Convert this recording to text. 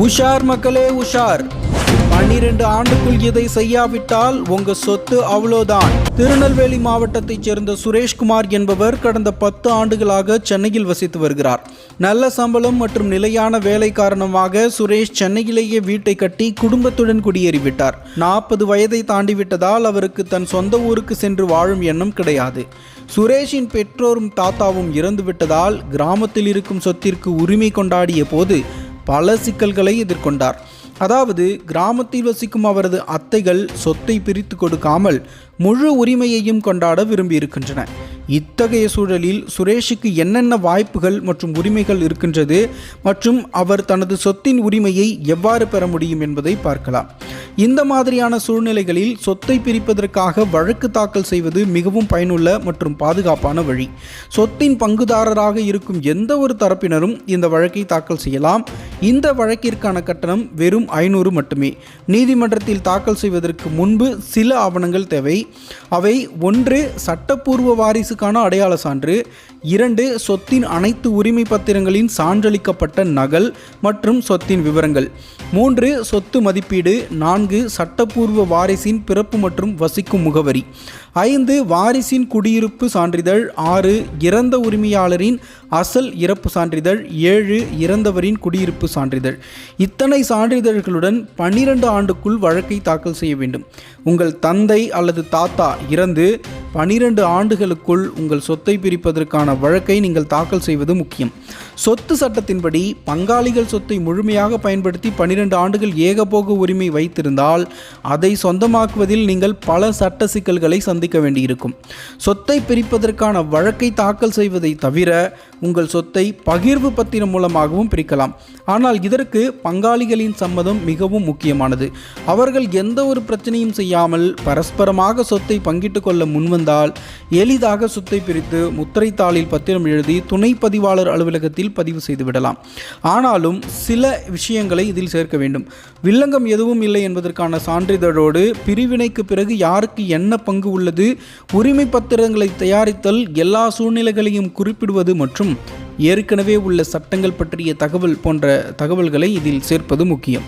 உஷார் மக்களே உஷார். பன்னிரண்டு ஆண்டுக்குள் இதை செய்யாவிட்டால் உங்க சொத்து அவ்வளோதான். திருநெல்வேலி மாவட்டத்தைச் சேர்ந்த சுரேஷ்குமார் என்பவர் கடந்த பத்து ஆண்டுகளாக சென்னையில் வசித்து வருகிறார். நல்ல சம்பளம் மற்றும் நிலையான வேலை காரணமாக சுரேஷ் சென்னையிலேயே வீட்டை கட்டி குடும்பத்துடன் குடியேறிவிட்டார். நாற்பது வயதை தாண்டிவிட்டதால் அவருக்கு தன் சொந்த ஊருக்கு சென்று வாழும் எண்ணம் கிடையாது. சுரேஷின் பெற்றோரும் தாத்தாவும் இறந்துவிட்டதால் கிராமத்தில் இருக்கும் சொத்திற்கு உரிமை கொண்டாடிய போது பல சிக்கல்களை எதிர்கொண்டார். அதாவது கிராமத்தில் வசிக்கும் அவரது அத்தைகள் சொத்தை பிரித்து கொடுக்காமல் முழு உரிமையையும் கொண்டாட விரும்பியிருக்கின்றன. இத்தகைய சூழலில் சுரேஷுக்கு என்னென்ன வாய்ப்புகள் மற்றும் உரிமைகள் இருக்கின்றது மற்றும் அவர் தனது சொத்தின் உரிமையை எவ்வாறு பெற முடியும் என்பதை பார்க்கலாம். இந்த மாதிரியான சூழ்நிலைகளில் சொத்தை பிரிப்பதற்காக வழக்கு தாக்கல் செய்வது மிகவும் பயனுள்ள மற்றும் பாதுகாப்பான வழி. சொத்தின் பங்குதாரராக இருக்கும் எந்த ஒரு தரப்பினரும் இந்த வழக்கை தாக்கல் செய்யலாம். இந்த வழக்கிற்கான கட்டணம் வெறும் ஐநூறு மட்டுமே. நீதிமன்றத்தில் தாக்கல் செய்வதற்கு முன்பு சில ஆவணங்கள் தேவை. அவை ஒன்று சட்டப்பூர்வ வாரிசுக்கான அடையாள சான்று. இரண்டு சொத்தின் அனைத்து உரிமை பத்திரங்களின் சான்றளிக்கப்பட்ட நகல் மற்றும் சொத்தின் விவரங்கள். மூன்று சொத்து மதிப்பீடு. நான்கு சட்டப்பூர்வ வாரிசின் பிறப்பு மற்றும் வசிக்கும் முகவரி. ஐந்து வாரிசின் குடியிருப்பு சான்றிதழ். ஆறு இறந்த உரிமையாளரின் அசல் இறப்பு சான்றிதழ். ஏழு இறந்தவரின் குடியிருப்பு சான்றிதழ். இத்தனை சான்றிதழ்களுடன் பன்னிரண்டு ஆண்டுக்குள் வழக்கை தாக்கல் செய்ய வேண்டும். உங்கள் தந்தை அல்லது தாத்தா இறந்து பனிரெண்டு ஆண்டுகளுக்குள் உங்கள் சொத்தை பிரிப்பதற்கான வழக்கை நீங்கள் தாக்கல் செய்வது முக்கியம். சொத்து சட்டத்தின்படி பங்காளிகள் சொத்தை முழுமையாக பயன்படுத்தி பனிரெண்டு ஆண்டுகள் ஏகபோக உரிமை வைத்திருந்தால் அதை சொந்தமாக்குவதில் நீங்கள் பல சட்ட சிக்கல்களை சந்திக்க வேண்டியிருக்கும். சொத்தை பிரிப்பதற்கான வழக்கை தாக்கல் செய்வதை தவிர உங்கள் சொத்தை பகிர்வு பத்திரம் மூலமாகவும் பிரிக்கலாம். ஆனால் இதற்கு பங்காளிகளின் சம்மதம் மிகவும் முக்கியமானது. அவர்கள் எந்த ஒரு பிரச்சனையும் செய்யாமல் பரஸ்பரமாக சொத்தை பங்கிட்டு கொள்ள இருந்தால் எளிதாக சொத்தை பிரித்து முத்திரைத்தாளில் பத்திரம் எழுதி துணை பதிவாளர் அலுவலகத்தில் பதிவு செய்து விடலாம். ஆனாலும் சில விஷயங்களை இதில் சேர்க்க வேண்டும். வில்லங்கம் எதுவும் இல்லை என்பதற்கான சான்றிதழோடு பிரிவினைக்கு பிறகு யாருக்கு என்ன பங்கு உள்ளது? உரிமை பத்திரங்களை தயாரித்தல் எல்லா சூழ்நிலைகளையும் குறிப்பிடுவது மற்றும் ஏற்கனவே உள்ள சட்டங்கள் பற்றிய தகவல் போன்ற தகவல்களை இதில் சேர்ப்பது முக்கியம்.